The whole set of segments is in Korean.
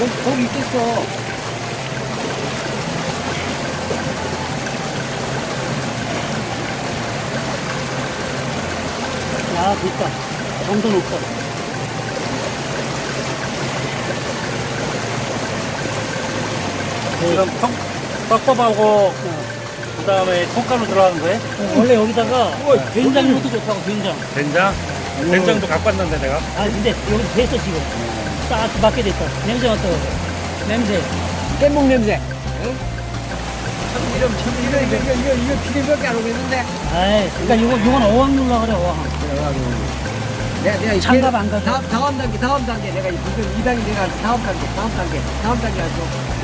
거기, 거기 있겠어. 야, 됐다. 정도 높다. 지금 턱, 떡밥하고 그 다음에 콩가루 들어가는 거예요? 원래 여기다가 된장 넣어도 좋다고, 된장. 된장? 된장도 갖고 왔는데 내가 아, 근데 여기 됐어, 지금. 딱 맞게 됐다. 냄새 맡아봐. 냄새. 깻목 냄새. 참기름, 참기름. 이거, 이거, 이거, 이거 기름밖에 안 오겠는데? 아이, 그러니까 이거, 이건 어항 눌러 그래, 어항. 내가, 내가 이 장갑 깻- 안 가져? 다음, 다음 단계, 다음 단계. 내가 지금 2단계 내가 다음 단계, 다음 단계, 다음 단계 하죠.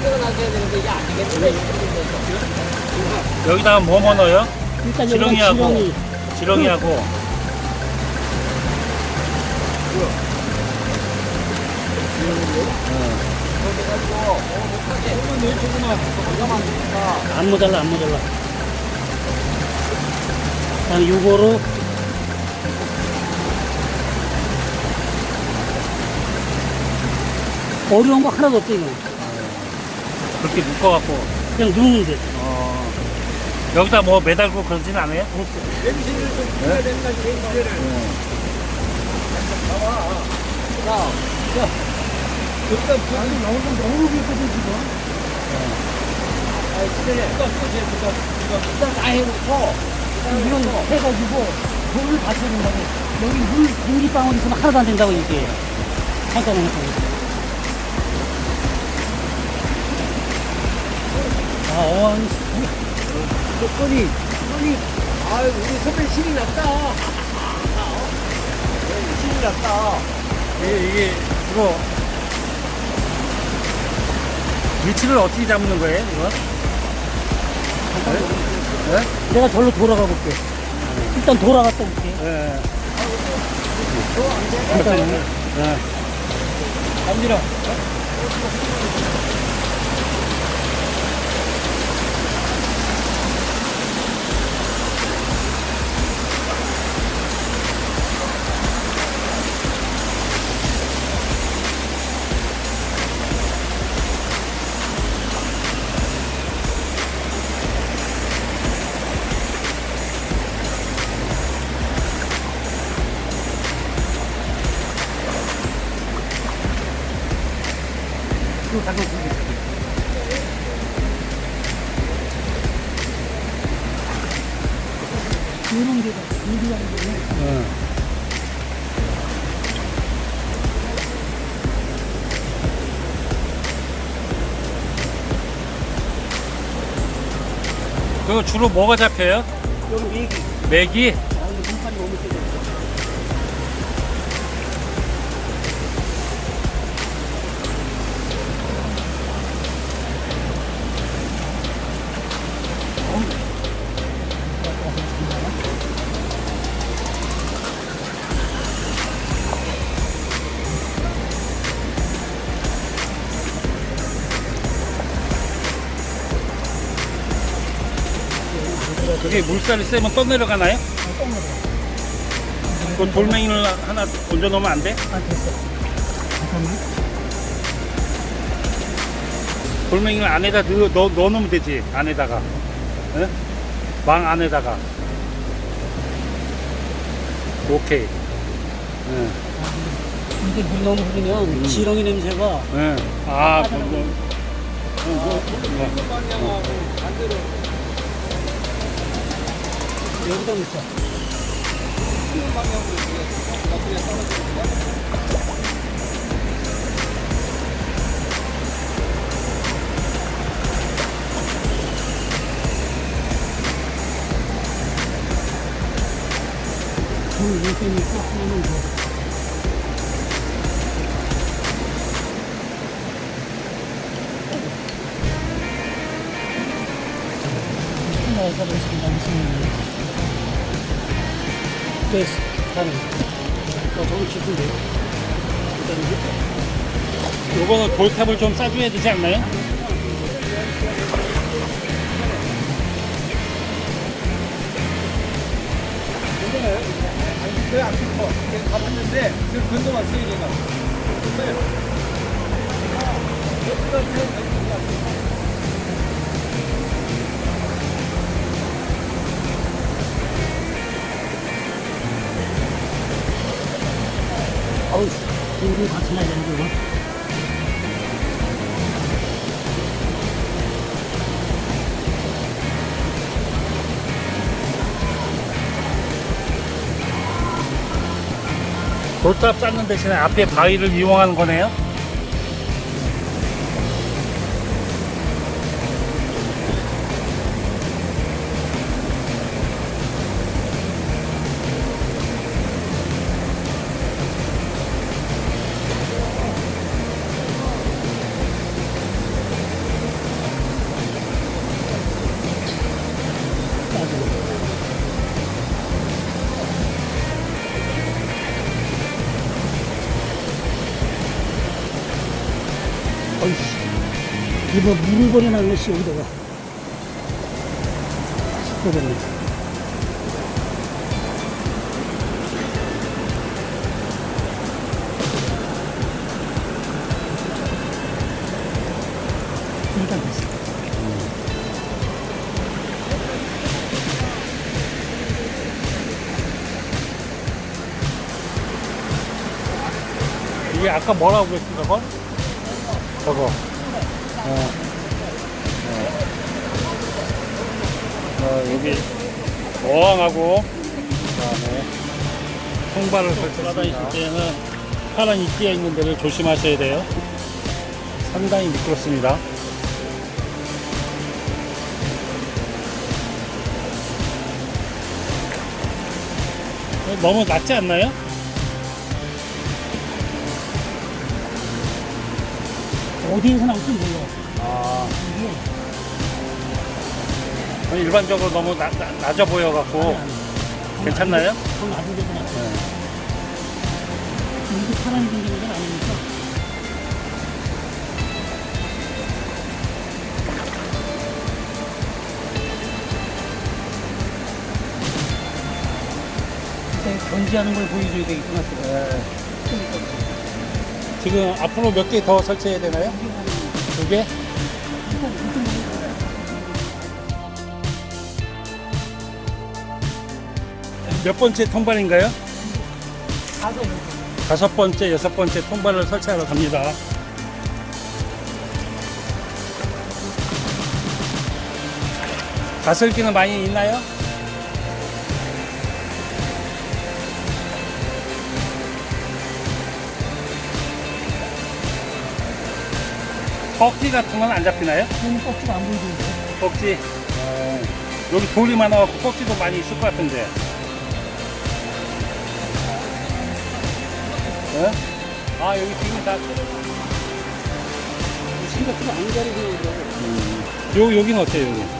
부엌이 정도가 나셔야 되는데 이게 안 되겠는데 여기다가 뭐뭐 넣어요? 일단 여기다 지렁이하고 지렁이. 지렁이하고 안 모자라, 안 모자라. 그다음 요거로 어려운 거 하나도 없어, 이거. 그렇게 묶어갖고 그냥 누르면 돼. 어, 여기다 뭐 매달고 그러진 않아요? 냄새를 좀 뿌려야 된다, 냄새를. 자, 자, 여기다 불이 너무, 너무 깊거든, 지금. 아, 시대에. 일단, 일단, 일단 다 해놓고, 이런 거 해가지고 물을 받쳐야 된다고. 여기 물 공기방울 있으면 하나도 안 된다고, 이게. 잠깐만, 잠깐만. 아, 어항이 조건이, 손이, 아유, 우리 선배 신이 났다. 네, 신이 났다. 이게, 이게 주로 위치를 어떻게 잡는 거예요, 이거? 네? 내가 절로 돌아가 볼게. 일단 돌아갔다 올게. 네. 잠깐만. 네. 감지라. 이거 잠깐 보게. 이런 게가 공기라는 게 네. 그거 주로 뭐가 잡혀요? 여기 메기. 맥이? 그게 물살이 세면 떠 내려가나요? 그 돌멩이를 하나 얹어 놓으면 안 돼? 아, 됐어. 잠깐만. 돌멩이를 안에다 넣어, 넣어, 넣어놓으면 되지 안에다가 예? 망 안에다가 오케이 예. 이게 물 너무 흐르면 지렁이 냄새가 예. 아 뭐, 뭐, 뭐, 뭐. 방향하고 반대로. 여기다 놓자. 방향으로 이게 어떻게 떨어지는 거야? 물 물때문에 꼭 하면 돼. 나에서 그렇습니다. 무슨 됐어. 가는. 어, 저기 깊은데. 일단. 요거는 돌탑을 좀 싸줘야 되지 않나요? 왜안 깊어? 그냥 가봤는데 그 건너왔어요 얘가. 근데 우리 같이 나야 되는 거. 돌탑 쌓는 대신에 앞에 바위를 이용하는 거네요? 이거 물을 버려놓은 것이 여기다가. 씻어버리네. 일단 됐어. 이게 아까 뭐라고 그랬지 저건? 저거 어. 여기 어항하고 그다음에 통발을 설치하다니실 때는 파란 이끼가 있는 데를 조심하셔야 돼요. 상당히 미끄럽습니다. 어, 너무 낮지 않나요? 어디에서 나올지 몰라. 아, 이게 일반적으로 너무 나, 나- 낮아 보여갖고 괜찮나요? 더 낮은 데서 나왔어. 이게 사람이 생기는 건 아니니까. 일단 견지하는 걸 보여줘야 되겠구나. 지금 앞으로 몇 개 더 설치해야 되나요? 두 개? 몇 번째 통발인가요? 가서 다섯 번째, 여섯 번째 통발을 설치하러 갑니다. 가슬기는 많이 있나요? 꺽지 같은 건 안 잡히나요? 그런 껍질 안 보여주는데. 꺽지. 어, 여기 돌이 많아갖고 꺽지도 많이 있을 것 같은데. 어? 아, 여기 지금 다. 생각보다 안 가리고 있더라고. 요, 여기는 어때요, 여기?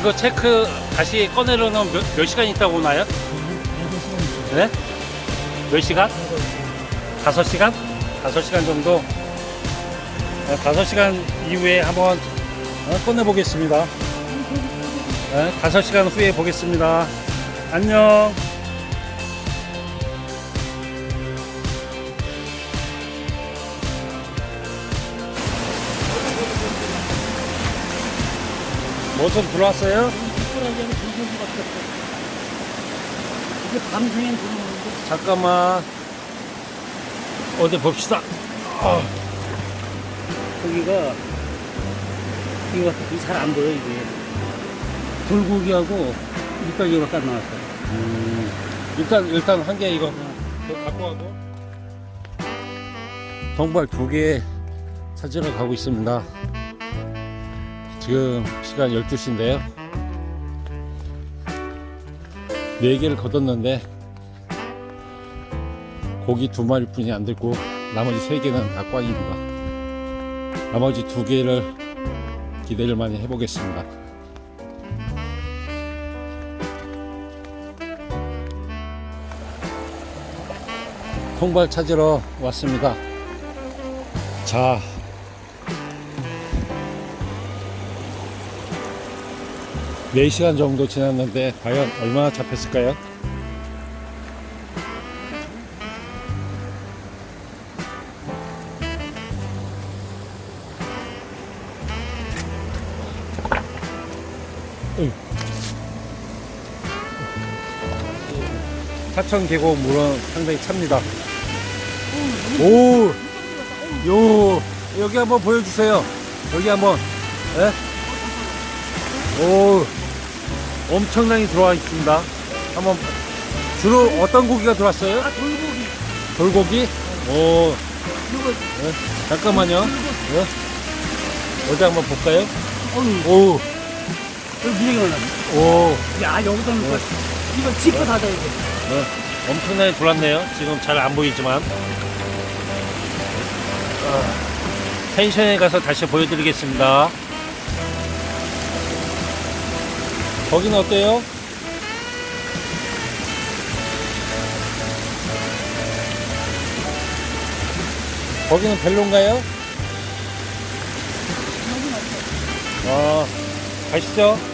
이거 체크 다시 꺼내려면 몇, 몇 시간 있다고 오나요? 네? 몇 시간? 다섯 시간? 다섯 시간 정도? 네, 다섯 시간 이후에 한번 어, 꺼내 보겠습니다. 네, 다섯 시간 후에 보겠습니다. 안녕. 뭐좀 들어왔어요? 이게 밤중엔 들어오는데 잠깐만. 어디 봅시다. 아, 여기가 이거 잘 안 보여 이게 돌고기하고 이까지밖에 안 나왔어. 음, 일단 일단 한 개 이거 갖고 가고. 정발 두 개 찾으러 가고 있습니다. 지금 시간 12시인데요. 네 개를 걷었는데 고기 두 마리뿐이 안 됐고 나머지 세 개는 다 꽝입니다. 나머지 두 개를 기대를 많이 해보겠습니다. 통발 찾으러 왔습니다. 자, 네 시간 정도 지났는데 과연 얼마나 잡혔을까요? 사천 계곡 물은 상당히 찹니다. 오, 요 여기 한번 보여주세요. 여기 한번, 예? 오, 엄청나게 들어와 있습니다. 한번 주로 어떤 고기가 들어왔어요? 아, 돌고기. 돌고기? 오, 이거, 예? 잠깐만요. 예? 어디 한번 볼까요? 어휴, 오, 여기 무지개 올랐네. 오, 야, 여기다 놓고, 이거 짚고 닫아야 돼. 네, 엄청나게 돌았네요. 지금 잘 안 보이지만. 아, 펜션에 가서 다시 보여드리겠습니다. 거기는 어때요? 거기는 별론가요? 아, 가시죠.